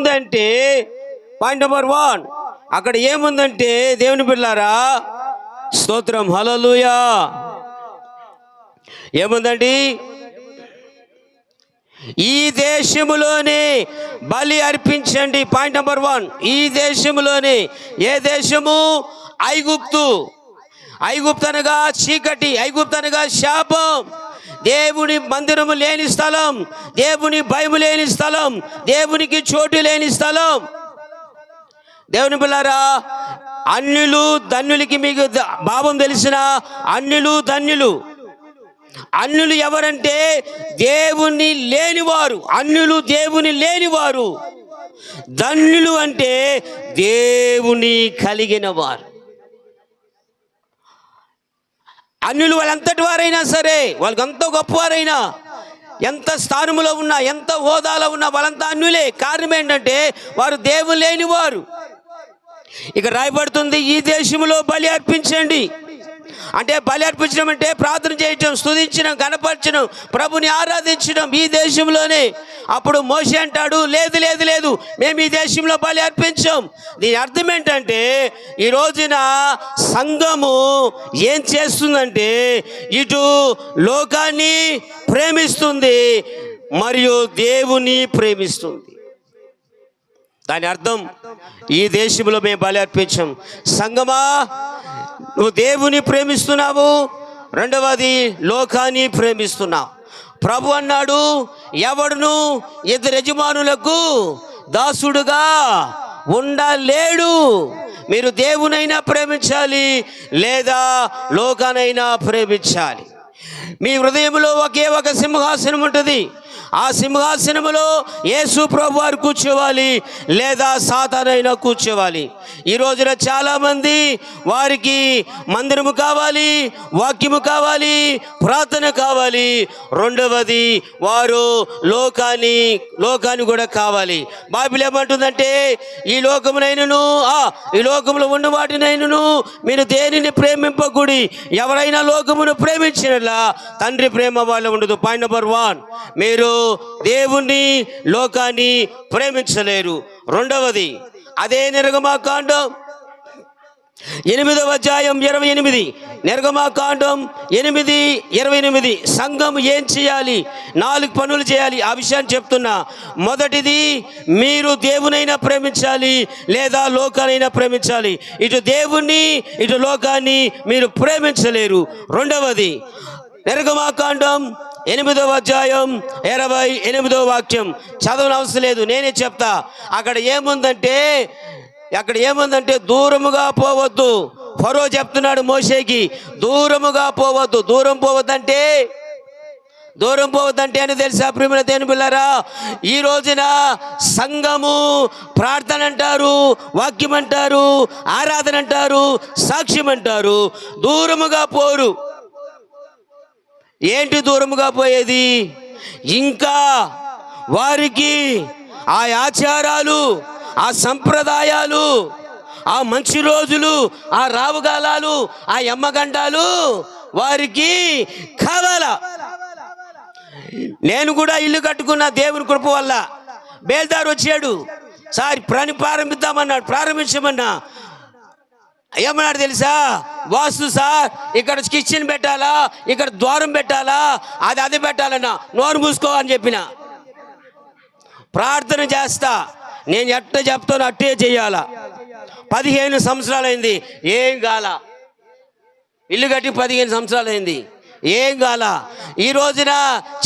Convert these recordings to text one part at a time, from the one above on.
ఏముందంటే point number one. అక్కడ ఏముందంటే దేవుని పిల్లారా స్తోత్రం. హలలుయా ఏముందండి? ఈ దేశములోనే బలి అర్పించండి. Point number one. ఈ దేశములోనే ఏ దేశము? ఐగుప్తు. ఐగుప్తనగా చీకటి ఐగుప్తనగా శాపం. దేవుని మందిరము లేని స్థలం దేవుని భయము లేని స్థలం దేవునికి చోటు లేని స్థలం. దేవుని పిల్లారా అన్యులు ధన్యులకి మీకు భావం తెలిసిన అన్యులు ధన్యులు. అన్యులు ఎవరంటే దేవుని లేనివారు అన్యులు దేవుని లేనివారు. ధన్యులు అంటే దేవుని కలిగిన వారు. అన్యులు వాళ్ళంతటి వారైనా సరే వాళ్ళకి ఎంతో గొప్పవారైనా ఎంత స్థానములో ఉన్నా ఎంత హోదాలో ఉన్నా వాళ్ళంతా అన్యులే. కారణం ఏంటంటే వారు దేవుని లేనివారు ఇక రాయబడుతుంది ఈ దేశంలో బలి అర్పించండి. అంటే బలి అర్పించడం అంటే ప్రార్థన చేయటం స్థుతించడం గణపరచడం ప్రభుని ఆరాధించడం ఈ దేశంలోనే. అప్పుడు మోషే అంటాడు లేదు లేదు లేదు మేము ఈ దేశంలో బలి అర్పించాం. దీని అర్థం ఏంటంటే ఈ రోజున సంఘము ఏం చేస్తుందంటే ఇటు లోకాన్ని ప్రేమిస్తుంది మరియు దేవుని ప్రేమిస్తుంది. దాని అర్థం ఈ దేశంలో మేము బలి అర్పించాం. సంగమా నువ్వు దేవుని ప్రేమిస్తున్నావు. రెండవది లోకాన్ని ప్రేమిస్తున్నావు. ప్రభు అన్నాడు ఎవడును? ఇద్దరు యజమానులకు దాసుడుగా ఉండలేడు. మీరు దేవునైనా ప్రేమించాలి లేదా లోకానైనా ప్రేమించాలి. మీ హృదయంలో ఒకే ఒక సింహాసనం ఉంటుంది. ఆ సింహాసనములో యేసు ప్రభు వారు కూర్చోవాలి లేదా సాతానైనా కూర్చోవాలి. ఈ రోజున చాలామంది వారికి మందిరము కావాలి వాక్యము కావాలి ప్రార్థన కావాలి. రెండవది వారు లోకాన్ని లోకాన్ని కూడా కావాలి. బైబిల్ ఏమంటుందంటే ఈ లోకమునైనను ఆ ఈ లోకంలో ఉన్న వాటినైనను మీరు దేనిని ప్రేమింపకూడి ఎవరైనా లోకమును ప్రేమించినలా తండ్రి ప్రేమ వాళ్ళు ఉండదు. పాయింట్ నెంబర్ వన్ మీరు దేవుణ్ణి లోకాన్ని ప్రేమించలేరు. రెండవది అదే నిర్గమాకాండం ఎనిమిదవ అధ్యాయం ఇరవై ఎనిమిది. నిర్గమాకాండం ఎనిమిది ఇరవై ఎనిమిది. సంఘం ఏం చేయాలి? నాలుగు పనులు చేయాలి. ఆ విషయాన్ని చెప్తున్నా. మొదటిది మీరు దేవునైనా ప్రేమించాలి లేదా లోకానైనా ప్రేమించాలి. ఇటు దేవుణ్ణి ఇటు లోకాన్ని మీరు ప్రేమించలేరు. రెండవది నిర్గమాకాండం ఎనిమిదవ అధ్యాయం ఇరవై ఎనిమిదో వాక్యం. చదవని అవసరం లేదు నేనే చెప్తా. అక్కడ ఏముందంటే అక్కడ ఏముందంటే దూరముగా పోవద్దు. ఫరో చెప్తున్నాడు మోసేకి దూరముగా పోవద్దు. దూరం పోవద్దంటే దూరం పోవద్దంటే అని తెలుసా ప్రేమిల దేని పిల్లరా ఈ రోజున సంఘము ప్రార్థన అంటారు వాక్యం అంటారు ఆరాధన అంటారు సాక్ష్యం అంటారు. దూరముగా పోరు. ఏంటి దూరముగా పోయేది? ఇంకా వారికి ఆ ఆచారాలు ఆ సంప్రదాయాలు ఆ మంచి రోజులు ఆ రావుగాలాలు ఆ ఎమ్మగంటాలు వారికి కావాల. నేను కూడా ఇల్లు కట్టుకున్న దేవుని కృప వల్ల బేల్దారు వచ్చాడు. సార్ పని ప్రారంభిద్దామన్నాడు ప్రారంభించమన్నా. ఏమన్నాడు తెలుసా? వాస్తు సార్ ఇక్కడ కిచెన్ పెట్టాలా? ఇక్కడ ద్వారం పెట్టాలా? అది అది పెట్టాలన్నా నోరు మూసుకో అని చెప్పిన. ప్రార్థన చేస్తా. నేను ఎట్ట చెప్తాను అట్టే చేయాలా పదిహేను సంవత్సరాలైంది ఏం కాల? ఇల్లు కట్టి పదిహేను సంవత్సరాలైంది ఏం కాల? ఈ రోజున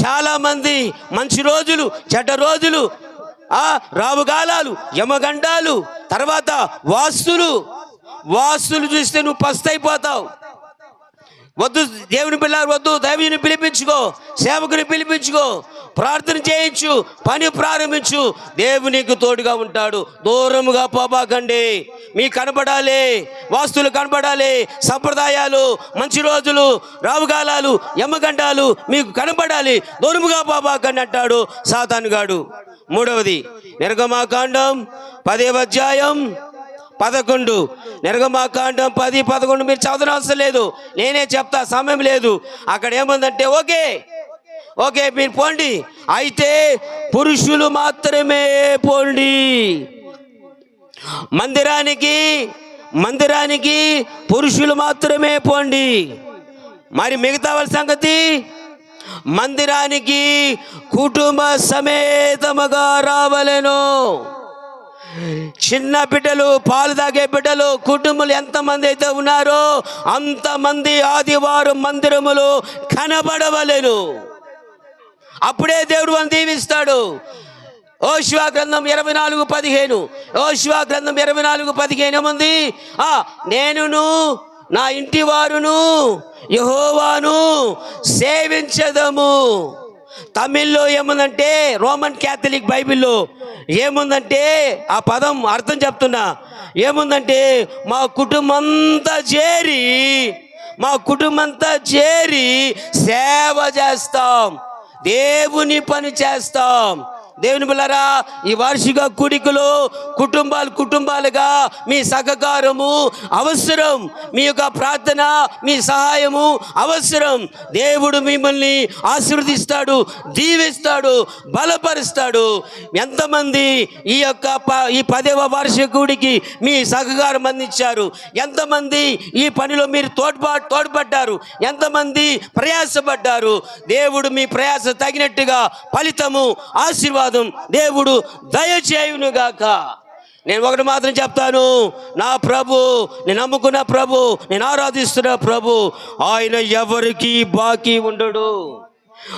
చాలామంది మంచి రోజులు చెడ్డ రోజులు రావుగాలాలు యమగండాలు తర్వాత వాస్తులు వాస్తులు చూస్తే నువ్వు పస్తైపోతావు వద్దు దేవుని పిల్లలు వద్దు దైవజుని పిలిపించుకో సేవకుని పిలిపించుకో ప్రార్థన చేయించు పని ప్రారంభించు. దేవునికి తోడుగా ఉంటాడు. దూరముగా పోబాకండి. మీ కనపడాలి వాస్తులు కనపడాలి సంప్రదాయాలు మంచి రోజులు రావుగాలాలు యమ్మగండాలు మీకు కనపడాలి దూరముగా పోబాకండి అంటాడు సాతానుగాడు. మూడవది నిర్గమాకాండం పదే అధ్యాయం పదకొండు. నిర్గమాకాండం పది పదకొండు మీరు చదవనవసరం లేదు. నేనే చెప్తా సమయం లేదు. అక్కడ ఏముందంటే ఓకే ఓకే మీరు పోండి. అయితే పురుషులు మాత్రమే పోండి. మందిరానికి మందిరానికి పురుషులు మాత్రమే పోండి. మరి మిగతా వాళ్ళ సంగతి? మందిరానికి కుటుంబ సమేతముగా రావలెను. చిన్న బిడ్డలు పాలు తాగే బిడ్డలు కుటుంబాలు ఎంతమంది అయితే ఉన్నారో అంతమంది ఆదివారం మందిరములు కనబడవలేరు. అప్పుడే దేవుడు అని దీవిస్తాడు. ఓ గ్రంథం ఇరవై నాలుగు పదిహేను. ఓ గ్రంథం ఇరవై నాలుగు పదిహేను ఏముంది? ఆ నేనును నా ఇంటి వారును యహోవాను సేవించదము. తమిళ్ళో ఏముందంటే రోమన్ క్యాథలిక్ బైబిల్లో ఏముందంటే ఆ పదం అర్థం చెప్తున్నా. ఏముందంటే మా కుటుంబం చేరి మా కుటుంబంతా చేరి సేవ చేస్తాం. దేవుని పని చేస్తాం. దేవుని బిళ్ళరా ఈ వార్షిక కూడికలో కుటుంబాలు కుటుంబాలుగా మీ సహకారము అవసరం. మీ యొక్క ప్రార్థన మీ సహాయము అవసరం. దేవుడు మిమ్మల్ని ఆశీర్వదిస్తాడు దీవిస్తాడు బలపరుస్తాడు. ఎంతమంది ఈ యొక్క ప- ఈ పదవ వార్షికూడికి మీ సహకారం అందించారు? ఎంతమంది ఈ పనిలో మీరు తోడ్పా తోడ్పడ్డారు? ఎంతమంది ప్రయాసపడ్డారు? దేవుడు మీ ప్రయాస తగినట్టుగా ఫలితము ఆశీర్వాదం దేవుడు దయచేయునుగాక. నేను ఒకటి మాత్రం చెప్తాను నా ప్రభు నేను నమ్ముకున్న ప్రభు నేను ఆరాధిస్తున్న ప్రభు ఆయన ఎవరికి బాకీ ఉండడు.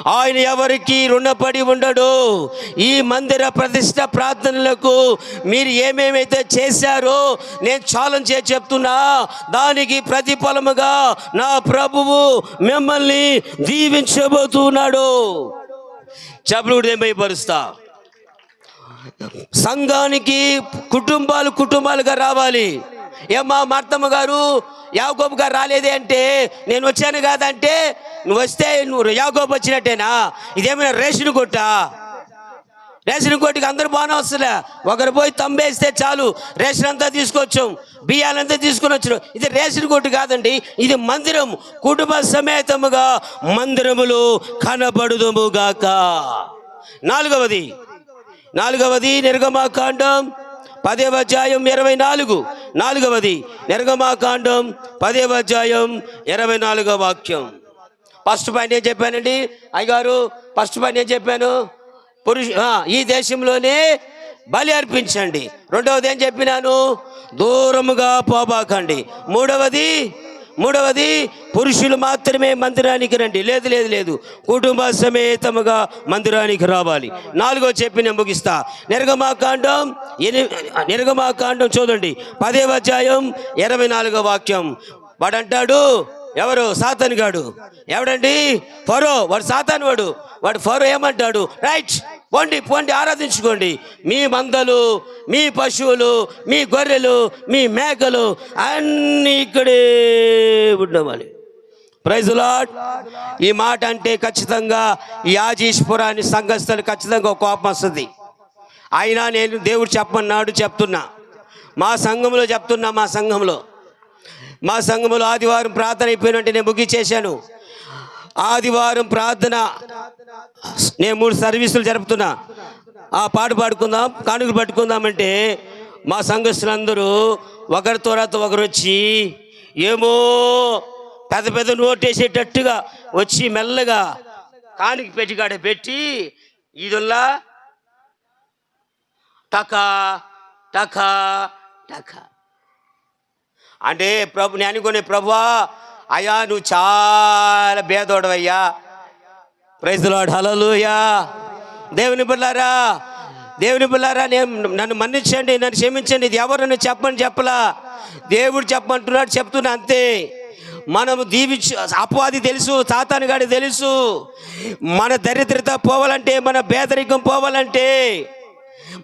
ఆయన ఎవరికి రుణపడి ఉండడు. ఈ మందిర ప్రతిష్ట ప్రార్థనలకు మీరు ఏమేమైతే చేశారో నేను ఛాలెంజ్ చేసి చెప్తున్నా దానికి ప్రతిఫలముగా నా ప్రభువు మిమ్మల్ని దీవించబోతున్నాడు. చెప్పులు ఏమైపరుస్తా సంఘానికి కుటుంబాలు కుటుంబాలుగా రావాలి. ఏమ్మా మార్తమ్మ గారు యాగోబు గారు రాలేదే అంటే నేను వచ్చాను కాదంటే నువ్వు వస్తే నువ్వు యాగోబు వచ్చినట్టేనా? ఇదేమైనా రేషన్ కొట్టా? రేషన్ కొట్టుకి అందరు బాగానే వస్తులే ఒకరు పోయి తంబేస్తే చాలు. రేషన్ అంతా తీసుకొచ్చాం. బియ్యాలంతా తీసుకొని వచ్చారు ఇది రేషన్ కొట్టు కాదండి ఇది మందిరం. కుటుంబ సమేతముగా మందిరములు కనబడుదుముగాక. నాలుగవది. నాలుగవది నిర్గమాకాండం పదేవ అధ్యాయం ఇరవై నాలుగు నాలుగవది నిర్గమాకాండం పదేవ అధ్యాయం ఇరవై నాలుగవ వాక్యం. ఫస్ట్ పాయింట్ ఏం చెప్పానండి? అయ్యగారు ఫస్ట్ పాయింట్ ఏం చెప్పాను? పురుష ఆ, ఈ దేశంలోనే బలి అర్పించండి. రెండవది ఏం చెప్పినాను? దూరముగా పోబాకండి. మూడవది మూడవది పురుషులు మాత్రమే మందిరానికి రండి. లేదు లేదు లేదు. కుటుంబ సమేతముగా మందిరానికి రావాలి. నాలుగో చెప్పి నేను ముగిస్తా నిర్గమాకాండం ఎని నిర్గమాకాండం చూడండి. పదేవ అధ్యాయం ఇరవై నాలుగో వాక్యం. వాడంటాడు ఎవరు? సాతాను గాడు. ఎవడండి? ఫరో. వాడు సాతాను వాడు. వాడు ఫరో ఏమంటాడు? రైట్. పోండి పోండి ఆరాధించుకోండి. మీ మందలు మీ పశువులు మీ గొర్రెలు మీ మేకలు అన్నీ ఇక్కడే ఉండవాలి ప్రైజ్ లాడ్ ఈ మాట అంటే ఖచ్చితంగా ఈ సంఘస్థలు ఖచ్చితంగా ఒక కోపం వస్తుంది. అయినా నేను దేవుడు చెప్పమన్నాడు చెప్తున్నా. మా సంఘంలో చెప్తున్నా మా సంఘంలో మా సంఘంలో ఆదివారం ప్రార్థన అయిపోయినట్టు నేను ముగిచేశాను. ఆదివారం ప్రార్థన. నేను మూడు సర్వీసులు జరుపుతున్నా. ఆ పాట పాడుకుందాం కానుకలు పట్టుకుందామంటే మా సంఘస్థులందరూ ఒకరి తర్వాత ఒకరు వచ్చి ఏమో పెద్ద పెద్ద నోటేసేటట్టుగా వచ్చి మెల్లగా కానుక పెట్టికాడ పెట్టి ఇదిలా టకా టకా టకా. అంటే ప్రభు నేను అనుకునే ప్రభువా అయ్యా నువ్వు చాలా భేదోడవయ్యా ప్రైజ్లాడు హలలుయా దేవుని బిళ్ళారా దేవుని బిళ్ళారా నేను నన్ను మన్నించండి నన్ను క్షమించండి. ఇది ఎవరన్నా చెప్పని చెప్పలా? దేవుడు చెప్పమంటున్నాడు చెప్తున్నా అంతే. మనము దీవించు అపవాది తెలుసు తాతాను గాడి తెలుసు. మన దరిద్రత పోవాలంటే మన పేదరికం పోవాలంటే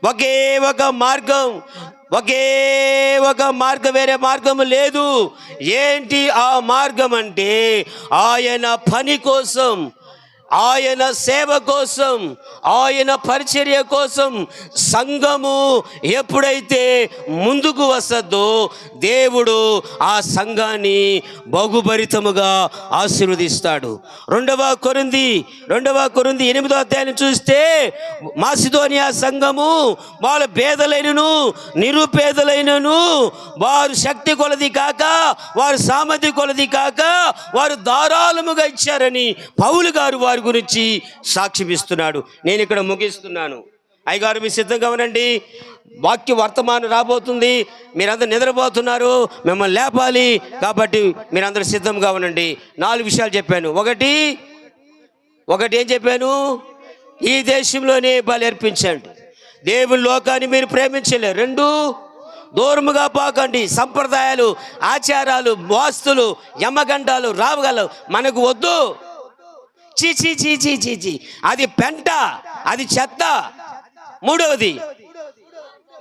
ఒకే ఒక మార్గం ఒకే ఒక మార్గం వేరే మార్గం లేదు. ఏంటి ఆ మార్గం అంటే ఆయన పని కోసం ఆయన సేవ కోసం ఆయన పరిచర్య కోసం సంఘము ఎప్పుడైతే ముందుకు వస్తుందో దేవుడు ఆ సంఘాన్ని బహుభరితముగా ఆశీర్వదిస్తాడు. రెండవ కొరింది రెండవ కొరింది ఎనిమిదో అధ్యాయం చూస్తే మాసిధోనియా సంఘము వాళ్ళ పేదలైనను నిరుపేదలైనను వారు శక్తి కొలది కాక వారు సామర్థ్య కొలది కాక వారు ధారాళముగా ఇచ్చారని పౌలు గారు వారి గురించి సాక్షిపిస్తున్నాడు నేను ఇక్కడ ముగిస్తున్నాను. అయ్యగారు మీరు సిద్ధంగా ఉండండి. వాక్య వర్తమానం రాబోతుంది. మీరందరూ నిద్రపోతున్నారు. మిమ్మల్ని లేపాలి. కాబట్టి మీరందరూ సిద్ధంగా ఉండండి. నాలుగు విషయాలు చెప్పాను. ఒకటి ఒకటి ఏం చెప్పాను? ఈ దేశంలోనే బలి అర్పించండి. దేవుని లోకాన్ని మీరు ప్రేమించలేరు. రెండు దూరముగా పోకండి. సంప్రదాయాలు ఆచారాలు వాస్తులు యమ్మగండాలు రావగలవు. మనకు వద్దు. చీ చీ చీ చీ చీ చీ. అది పెంట అది చెత్త. మూడవది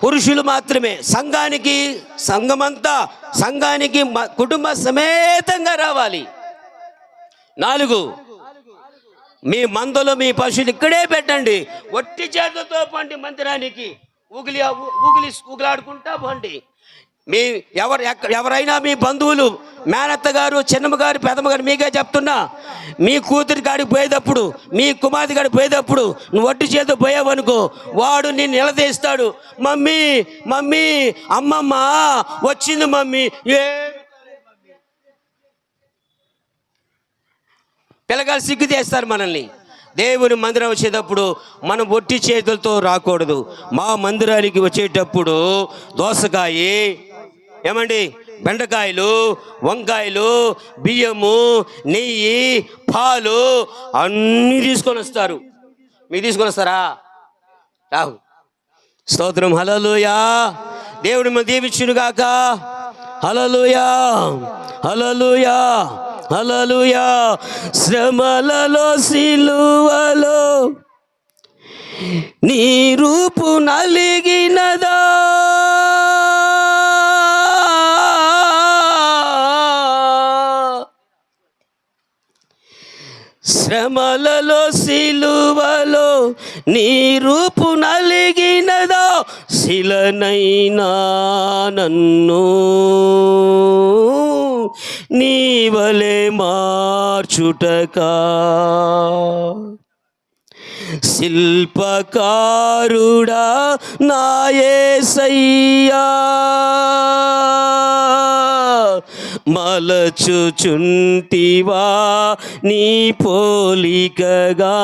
పురుషులు మాత్రమే. సంఘానికి సంఘమంతా సంఘానికి కుటుంబ సమేతంగా రావాలి. నాలుగు మీ మందలో మీ పశువులు ఇక్కడే పెట్టండి. ఒట్టి చేతులతో పండి మందిరానికి. ఊగిలి ఊగిలి ఊగిలాడుకుంటా పండి. మీ ఎవరు ఎవరైనా మీ బంధువులు మేనత్త గారు చిన్నమ్మ గారు పెదమ్మ గారు మీకే చెప్తున్నా మీ కూతురి కాడికి పోయేటప్పుడు మీ కుమార్తె కాడికి పోయేటప్పుడు నువ్వు ఒట్టి చేతి పోయావనుకో వాడు నిన్ను నిలదీస్తాడు. మమ్మీ మమ్మీ అమ్మమ్మ వచ్చింది మమ్మీ. ఏ పిల్లగాలు సిగ్గు చేస్తారు మనల్ని. దేవుని మందిరం వచ్చేటప్పుడు మనం ఒట్టి చేతులతో రాకూడదు. మా మందిరానికి వచ్చేటప్పుడు దోసకాయ ఏమండి? బెండకాయలు వంకాయలు బియ్యము నెయ్యి పాలు అన్నీ తీసుకొని వస్తారు. మీరు తీసుకొని వస్తారా? రాహు. స్తోత్రం. హలలుయా దేవుడి మన దీవించును గాక. హలలుయా హలలుయా హలలుయా శ్రమలలో సిలువలో నీ రూపు నలిగినదా? శ్రమలలో సిలువలో నీరూపు నలిగినదో శిలనైనా నన్ను. నీవలే మార్చుటకా. శిల్పకారుడా నాయసయ్యా మలచుచుంటివా నీ పోలికగా?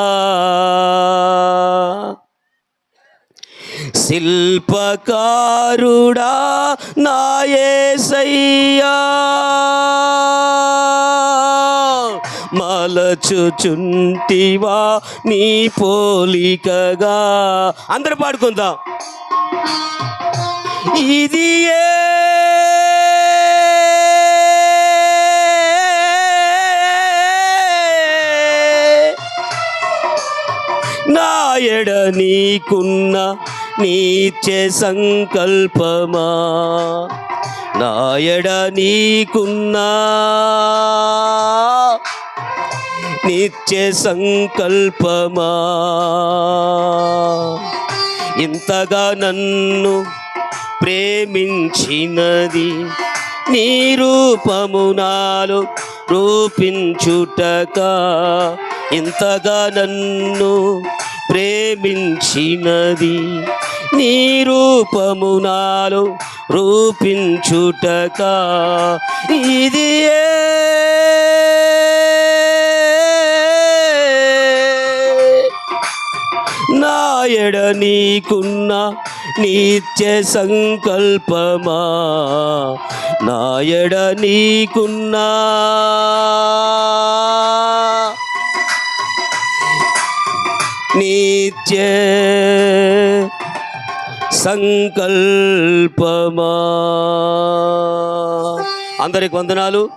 శిల్పకారుడా నాయసయ్యా. మలచుచుంటివా నీ పోలికగా? అందరు పాడుకుందాం. ఇది ఏ ఎడ నీకున్న నీచే సంకల్పమా? నాయడ నీకున్నా నిత్య సంకల్పమా? ఇంతగా నన్ను ప్రేమించినది నీ రూపము నాలో రూపించుటక ఇంతగా నన్ను ప్రేమించినది నీ రూపము నాలో రూపించుటక. ఇది నాయడ నీకున్న నిత్య సంకల్పమా? నాయడ నీకున్నా నిత్య సంకల్పమా. అందరికి వందనాలు.